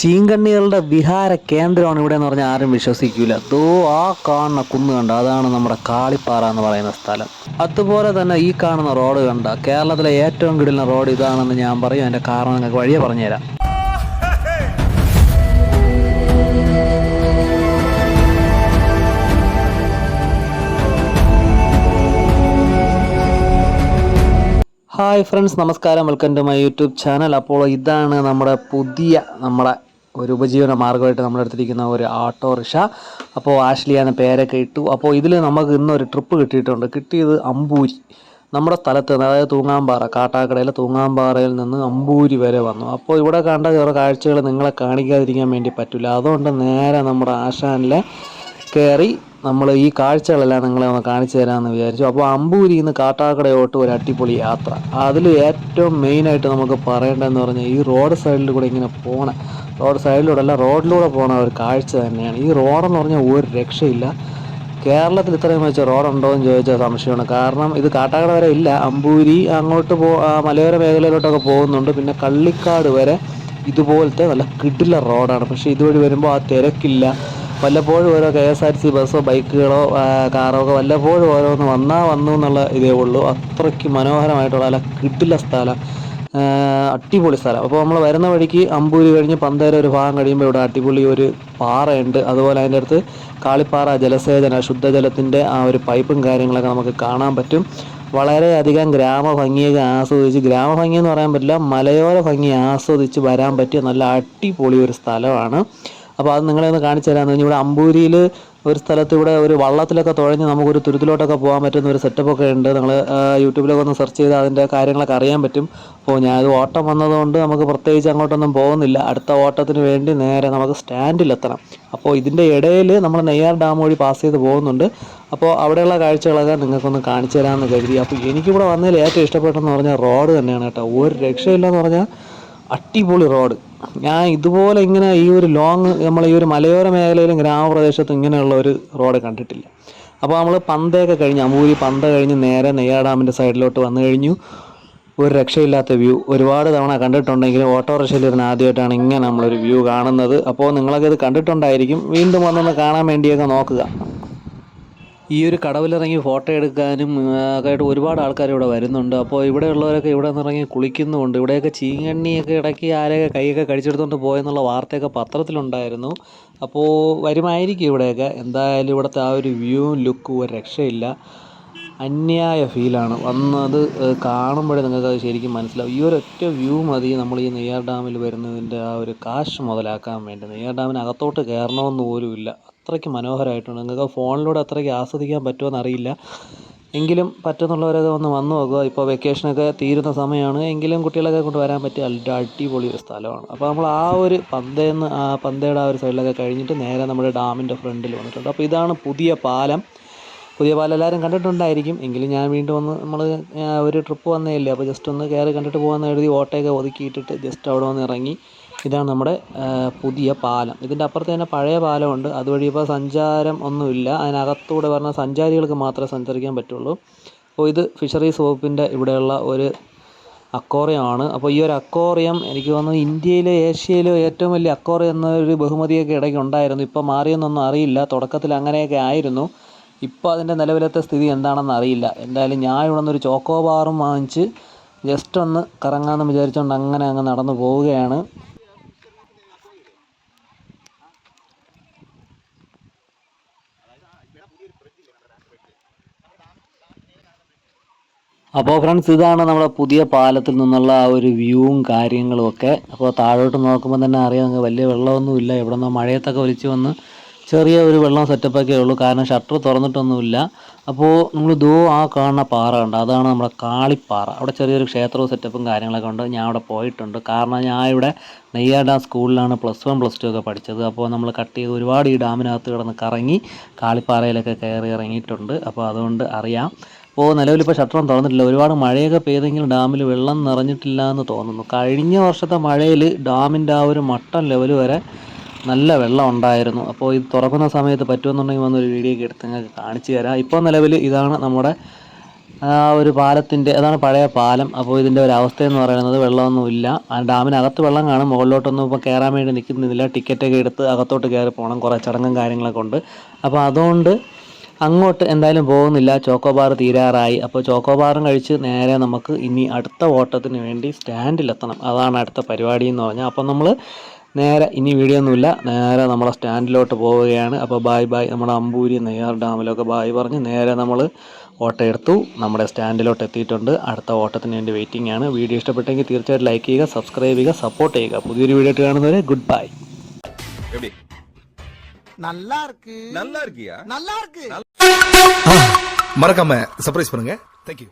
ചീങ്കണ്ണികളുടെ വിഹാര കേന്ദ്രമാണ് ഇവിടെ എന്ന് പറഞ്ഞാൽ ആരും വിശ്വസിക്കില്ല ദോ ആ കാണുന്ന കുന്ന് കണ്ട? അതാണ് നമ്മുടെ കാളിപ്പാറ എന്ന് പറയുന്ന സ്ഥലം. അതുപോലെ തന്നെ ഈ കാണുന്ന റോഡ് കണ്ട കേരളത്തിലെ ഏറ്റവും കിടിലുന്ന റോഡ് ഇതാണെന്ന് ഞാൻ പറയും. അതിന്റെ കാരണം നിങ്ങൾക്ക് വഴിയെ പറഞ്ഞുതരാം. ഹായ് ഫ്രണ്ട്സ് നമസ്കാരം. Welcome to my YouTube channel അപ്പോൾ ഇതാണ് നമ്മുടെ പുതിയ നമ്മുടെ ഒരു ഉപജീവന മാർഗമായിട്ട് നമ്മളെടുത്തിരിക്കുന്ന ഒരു ഓട്ടോറിക്ഷ അപ്പോൾ ആഷ്ലി എന്ന പേരൊക്കെ ഇട്ടു. അപ്പോൾ ഇതിൽ നമുക്ക് ഇന്നൊരു ട്രിപ്പ് കിട്ടിയിട്ടുണ്ട്. കിട്ടിയത് അമ്പൂരി. നമ്മുടെ സ്ഥലത്ത് നിന്ന് അതായത് തൂങ്ങാമ്പാറ കാട്ടാക്കടയിലെ തൂങ്ങാമ്പാറയിൽ നിന്ന് അമ്പൂരി വരെ വന്നു. അപ്പോൾ ഇവിടെ കണ്ട ചില കാഴ്ചകൾ നിങ്ങളെ കാണിക്കാതിരിക്കാൻ വേണ്ടി പറ്റില്ല അതുകൊണ്ട് നേരെ നമ്മുടെ ആശാനിലെ കയറി നമ്മൾ ഈ കാഴ്ചകളെല്ലാം നിങ്ങളെ ഒന്ന് കാണിച്ചു തരാമെന്ന് വിചാരിച്ചു. അപ്പോൾ അമ്പൂരിയിൽ നിന്ന് കാട്ടാക്കടയോട്ട് ഒരു അടിപൊളി യാത്ര. അതിൽ ഏറ്റവും മെയിനായിട്ട് നമുക്ക് പറയേണ്ടതെന്ന് പറഞ്ഞാൽ ഈ റോഡ് സൈഡിൽ കൂടെ ഇങ്ങനെ പോണ റോഡ് സൈഡിലൂടെ അല്ല റോഡിലൂടെ പോണ ഒരു കാഴ്ച തന്നെയാണ്. ഈ റോഡെന്ന് പറഞ്ഞാൽ ഒരു രക്ഷയില്ല. കേരളത്തിൽ ഇത്രയും വെച്ച റോഡുണ്ടോ എന്ന് ചോദിച്ചാൽ സംശയമാണ്. കാരണം ഇത് കാട്ടാക്കട വരെ ഇല്ല. അമ്പൂരി അങ്ങോട്ട് പോ മലയോര മേഖലയിലോട്ടൊക്കെ പോകുന്നുണ്ട്. പിന്നെ കള്ളിക്കാട് വരെ ഇതുപോലത്തെ നല്ല കിടില റോഡാണ് പക്ഷേ ഇതുവഴി വരുമ്പോൾ ആ തിരക്കില്ല. വല്ലപ്പോഴും ഓരോ കെ എസ് ആർ സി ബസ്സോ ബൈക്കുകളോ കാറോ ഒക്കെ വല്ലപ്പോഴും ഓരോന്ന് വന്നാൽ വന്നു എന്നുള്ള ഇതേ ഉള്ളൂ. അത്രയ്ക്ക് മനോഹരമായിട്ടുള്ള അല്ല കിട്ടില്ല സ്ഥലം. അടിപൊളി സ്ഥലം. അപ്പോൾ നമ്മൾ വരുന്ന വഴിക്ക് അമ്പൂരി കഴിഞ്ഞ് പന്തേര ഒരു ഭാഗം കഴിയുമ്പോൾ ഇവിടെ അടിപൊളി ഒരു പാറയുണ്ട്. അതുപോലെ അതിന്റെ അടുത്ത് കാളിപ്പാറ ജലസേചന ശുദ്ധജലത്തിന്റെ ആ ഒരു പൈപ്പും കാര്യങ്ങളൊക്കെ നമുക്ക് കാണാൻ പറ്റും. വളരെയധികം ഗ്രാമഭംഗിയൊക്കെ ആസ്വദിച്ച് ഗ്രാമഭംഗി എന്ന് പറയാൻ പറ്റില്ല മലയോര ഭംഗി ആസ്വദിച്ച് വരാൻ പറ്റിയ നല്ല അടിപൊളി ഒരു സ്ഥലമാണ്. അപ്പോൾ അത് നിങ്ങളെ ഒന്ന് കാണിച്ചു തരാമെന്ന് പറഞ്ഞു ഇവിടെ അമ്പൂരിയിൽ ഒരു സ്ഥലത്ത് ഇവിടെ ഒരു വള്ളത്തിലൊക്കെ തുഴഞ്ഞ് നമുക്കൊരു തുരുത്തിലോട്ടൊക്കെ പോകാൻ പറ്റുന്ന ഒരു സെറ്റപ്പൊക്കെ ഉണ്ട്. നിങ്ങൾ യൂട്യൂബിലൊക്കെ ഒന്ന് സെർച്ച് ചെയ്ത് അതിന്റെ കാര്യങ്ങളൊക്കെ അറിയാൻ പറ്റും. അപ്പോൾ ഞാനത് ഓട്ടം വന്നതുകൊണ്ട് നമുക്ക് പ്രത്യേകിച്ച് അങ്ങോട്ടൊന്നും പോകുന്നില്ല. അടുത്ത ഓട്ടത്തിന് വേണ്ടി നേരെ നമുക്ക് സ്റ്റാൻഡിലെത്തണം. അപ്പോൾ ഇതിന്റെ ഇടയിൽ നമ്മൾ നെയ്യാർ ഡാം വഴി പാസ് ചെയ്ത് പോകുന്നുണ്ട്. അപ്പോൾ അവിടെയുള്ള കാഴ്ചകളൊക്കെ നിങ്ങൾക്കൊന്ന് കാണിച്ചു തരാമെന്ന് കരുതി. അപ്പോൾ എനിക്കിവിടെ വന്നതിൽ ഏറ്റവും ഇഷ്ടപ്പെട്ടെന്ന് പറഞ്ഞാൽ റോഡ് തന്നെയാണ് കേട്ടോ. ഒരു രക്ഷയില്ലെന്ന് പറഞ്ഞാൽ അടിപൊളി റോഡ്. ഞാൻ ഇതുപോലെ ഇങ്ങനെ ഈ ഒരു ലോങ് നമ്മൾ ഈ ഒരു മലയോര മേഖലയിലും ഗ്രാമപ്രദേശത്തും ഇങ്ങനെയുള്ള ഒരു റോഡ് കണ്ടിട്ടില്ല. അപ്പോൾ നമ്മൾ പന്തയൊക്കെ കഴിഞ്ഞ് അമൂരി പന്ത കഴിഞ്ഞ് നേരെ നെയ്യാർ ഡാമിന്റെ സൈഡിലോട്ട് വന്നു കഴിഞ്ഞു. ഒരു രക്ഷയില്ലാത്ത വ്യൂ. ഒരുപാട് തവണ കണ്ടിട്ടുണ്ടെങ്കിലും ഓട്ടോറിക്ഷയിൽ ഇരുന്ന് ആദ്യമായിട്ടാണ് ഇങ്ങനെ നമ്മളൊരു വ്യൂ കാണുന്നത്. അപ്പോൾ നിങ്ങളൊക്കെ ഇത് കണ്ടിട്ടുണ്ടായിരിക്കും. വീണ്ടും വന്നൊന്ന് കാണാൻ വേണ്ടിയൊക്കെ നോക്കുക. ഈ ഒരു കടവിലിറങ്ങി ഫോട്ടോ എടുക്കാനും ആയിട്ട് ഒരുപാട് ആൾക്കാർ ഇവിടെ വരുന്നുണ്ട്. അപ്പോൾ ഇവിടെ ഉള്ളവരൊക്കെ ഇവിടെ നിന്നിറങ്ങി കുളിക്കുന്നുമുണ്ട്. ഇവിടെയൊക്കെ ചീങ്കണ്ണിയൊക്കെ ഇടയ്ക്ക് ആരെയൊക്കെ കൈയൊക്കെ കടിച്ചെടുത്തുകൊണ്ട് പോയെന്നുള്ള വാർത്തയൊക്കെ പത്രത്തിലുണ്ടായിരുന്നു. അപ്പോൾ വരുമായിരിക്കും ഇവിടെയൊക്കെ. എന്തായാലും ഇവിടുത്തെ ആ ഒരു വ്യൂ ലുക്കും ഒരു രക്ഷയില്ല. അന്യായ ഫീലാണ്. വന്നത് കാണുമ്പോഴേ നിങ്ങൾക്ക് അത് ശരിക്കും മനസ്സിലാവും. ഈ ഒറ്റ വ്യൂ മതി നമ്മൾ ഈ നെയ്യാർ ഡാമിൽ വരുന്നതിന്റെ ആ ഒരു കാശ് മുതലാക്കാൻ വേണ്ടി. നെയ്യാർ ഡാമിന് അകത്തോട്ട് കയറണമെന്ന് പോലും ഇല്ല. അത്രയ്ക്ക് മനോഹരമായിട്ടുണ്ട് നിങ്ങൾക്ക് ഫോണിലൂടെ അത്രയ്ക്ക് ആസ്വദിക്കാൻ പറ്റുമെന്ന് അറിയില്ല എങ്കിലും പറ്റുന്നുള്ളവരൊക്കെ ഒന്ന് വന്നു നോക്കുക. ഇപ്പോൾ വെക്കേഷനൊക്കെ തീരുന്ന സമയമാണ്. എങ്കിലും കുട്ടികളൊക്കെ കൊണ്ട് വരാൻ പറ്റിയ അടിപൊളി ഒരു സ്ഥലമാണ്. അപ്പോൾ നമ്മൾ ആ ഒരു പന്തേന്ന് ആ പന്തയുടെ ആ ഒരു സൈഡിലൊക്കെ കഴിഞ്ഞിട്ട് നേരെ നമ്മുടെ ഡാമിന്റെ ഫ്രണ്ടിൽ വന്നിട്ടുണ്ട്. അപ്പോൾ ഇതാണ് പുതിയ പാലം. പുതിയ പാലം എല്ലാവരും കണ്ടിട്ടുണ്ടായിരിക്കും. എങ്കിലും ഞാൻ വീണ്ടും ഒന്ന് നമ്മൾ ഒരു ട്രിപ്പ് വന്നതല്ലേ. അപ്പോൾ ജസ്റ്റ് ഒന്ന് കയറി കണ്ടിട്ട് പോകാമെന്ന് എഴുതി ഓട്ടയൊക്കെ ഒതുക്കിയിട്ടിട്ട് ജസ്റ്റ് അവിടെ വന്ന് ഇറങ്ങി. ഇതാണ് നമ്മുടെ പുതിയ പാലം. ഇതിന്റെ അപ്പുറത്ത് തന്നെ പഴയ പാലമുണ്ട്. അതുവഴി ഇപ്പോൾ സഞ്ചാരം ഒന്നുമില്ല. അതിനകത്തൂടെ പറഞ്ഞാൽ സഞ്ചാരികൾക്ക് മാത്രമേ സഞ്ചരിക്കാൻ പറ്റുള്ളൂ. അപ്പോൾ ഇത് ഫിഷറീസ് വകുപ്പിന്റെ ഇവിടെയുള്ള ഒരു അക്വേറിയമാണ്. അപ്പോൾ ഈ ഒരു അക്കോറിയം എനിക്ക് തോന്നുന്നു ഇന്ത്യയിലോ ഏഷ്യയിലോ ഏറ്റവും വലിയ അക്കോറിയം എന്നൊരു ബഹുമതിയൊക്കെ ഇടയ്ക്ക് ഉണ്ടായിരുന്നു. ഇപ്പോൾ മാറിയെന്നൊന്നും അറിയില്ല. തുടക്കത്തിൽ അങ്ങനെയൊക്കെ ആയിരുന്നു. ഇപ്പോൾ അതിന്റെ നിലവിലത്തെ സ്ഥിതി എന്താണെന്ന് അറിയില്ല. എന്തായാലും ഞാൻ ഇവിടെ നിന്നൊരു ചോക്കോ ബാറും വാങ്ങിച്ച് ജസ്റ്റ് ഒന്ന് കറങ്ങാമെന്ന് വിചാരിച്ചുകൊണ്ട് അങ്ങനെ അങ്ങ് നടന്നു പോവുകയാണ്. അപ്പോൾ ഫ്രണ്ട്സ് ഇതാണ് നമ്മുടെ പുതിയ പാലത്തിൽ നിന്നുള്ള ആ ഒരു വ്യൂവും കാര്യങ്ങളും ഒക്കെ. അപ്പോൾ താഴോട്ട് നോക്കുമ്പോൾ തന്നെ അറിയാം വലിയ വെള്ളമൊന്നുമില്ല. ഇവിടെ നിന്ന് മഴയത്തൊക്കെ ഒലിച്ച് വന്ന് ചെറിയ ഒരു വെള്ളം സെറ്റപ്പൊക്കെ ഉള്ളൂ. കാരണം ഷട്ടർ തുറന്നിട്ടൊന്നുമില്ല. അപ്പോൾ നമ്മൾ ദോ ആ കാണുന്ന പാറ ഉണ്ട് അതാണ് നമ്മുടെ കാളിപ്പാറ. അവിടെ ചെറിയൊരു ക്ഷേത്രവും സെറ്റപ്പും കാര്യങ്ങളൊക്കെ ഉണ്ട്. ഞാൻ അവിടെ പോയിട്ടുണ്ട്. കാരണം ഞാൻ ഇവിടെ നെയ്യാർ ഡാം സ്കൂളിലാണ് പ്ലസ് വൺ പ്ലസ് ടു ഒക്കെ പഠിച്ചത്. അപ്പോൾ നമ്മൾ കട്ട് ചെയ്ത് ഒരുപാട് ഈ ഡാമിനകത്ത് കിടന്ന് കറങ്ങി കാളിപ്പാറയിലൊക്കെ കയറി ഇറങ്ങിയിട്ടുണ്ട്. അപ്പോൾ അതുകൊണ്ട് അറിയാം. അപ്പോൾ നിലവിലിപ്പോൾ ഷട്ടറും തുറന്നിട്ടില്ല. ഒരുപാട് മഴയൊക്കെ പെയ്തെങ്കിലും ഡാമിൽ വെള്ളം നിറഞ്ഞിട്ടില്ല എന്ന് തോന്നുന്നു. കഴിഞ്ഞ വർഷത്തെ മഴയിൽ ഡാമിന്റെ ആ ഒരു മട്ടം ലെവൽ വരെ നല്ല വെള്ളം ഉണ്ടായിരുന്നു. അപ്പോൾ ഇത് തുറക്കുന്ന സമയത്ത് പറ്റുമെന്നുണ്ടെങ്കിൽ വന്നൊരു വീഡിയോ ഒക്കെ എടുത്ത് നിങ്ങൾക്ക് കാണിച്ചു തരാം. ഇപ്പോൾ നിലവിൽ ഇതാണ് നമ്മുടെ ആ ഒരു പാലത്തിന്റെ അതാണ് പഴയ പാലം. അപ്പോൾ ഇതിന്റെ ഒരു അവസ്ഥയെന്ന് പറയുന്നത് വെള്ളമൊന്നുമില്ല ആ ഡാമിനകത്ത് വെള്ളം കാണും. മുകളിലോട്ടൊന്നും ഇപ്പോൾ കയറാൻ വേണ്ടി നിൽക്കുന്നില്ല. ടിക്കറ്റൊക്കെ എടുത്ത് അകത്തോട്ട് കയറി പോകണം. കുറേ ചടങ്ങും കാര്യങ്ങളൊക്കെ ഉണ്ട്. അപ്പോൾ അതുകൊണ്ട് അങ്ങോട്ട് എന്തായാലും പോകുന്നില്ല. ചോക്കോബാർ തീരാറായി. അപ്പോൾ ചോക്കോബാറും കഴിച്ച് നേരെ നമുക്ക് ഇനി അടുത്ത ഓട്ടത്തിന് വേണ്ടി സ്റ്റാൻഡിലെത്തണം. അതാണ് അടുത്ത പരിപാടി എന്ന് പറഞ്ഞാൽ. അപ്പോൾ നമ്മൾ നേരെ ഇനി വീഡിയോ ഒന്നുമില്ല നേരെ നമ്മളെ സ്റ്റാൻഡിലോട്ട് പോവുകയാണ് അപ്പോൾ ബായ് ബായ് നമ്മുടെ അമ്പൂരി നെയ്യാർ ഡാമിലൊക്കെ ബായ് പറഞ്ഞ് നേരെ നമ്മൾ ഓട്ടം എടുത്തു നമ്മുടെ സ്റ്റാൻഡിലോട്ട് എത്തിയിട്ടുണ്ട് അടുത്ത ഓട്ടത്തിന് വേണ്ടി വെയിറ്റിംഗ് ആണ് വീഡിയോ ഇഷ്ടപ്പെട്ടെങ്കിൽ തീർച്ചയായിട്ടും ലൈക്ക് ചെയ്യുക സബ്സ്ക്രൈബ് ചെയ്യുക സപ്പോർട്ട് ചെയ്യുക പുതിയൊരു വീഡിയോ ആയിട്ട് കാണുന്നവരെ ഗുഡ് ബൈ எப்படி நல்லா இருக்கு நல்லா இருக்கியா நல்லா இருக்கு மறக்காம சர்ப்ரைஸ் பண்ணுங்க தேங்க்யூ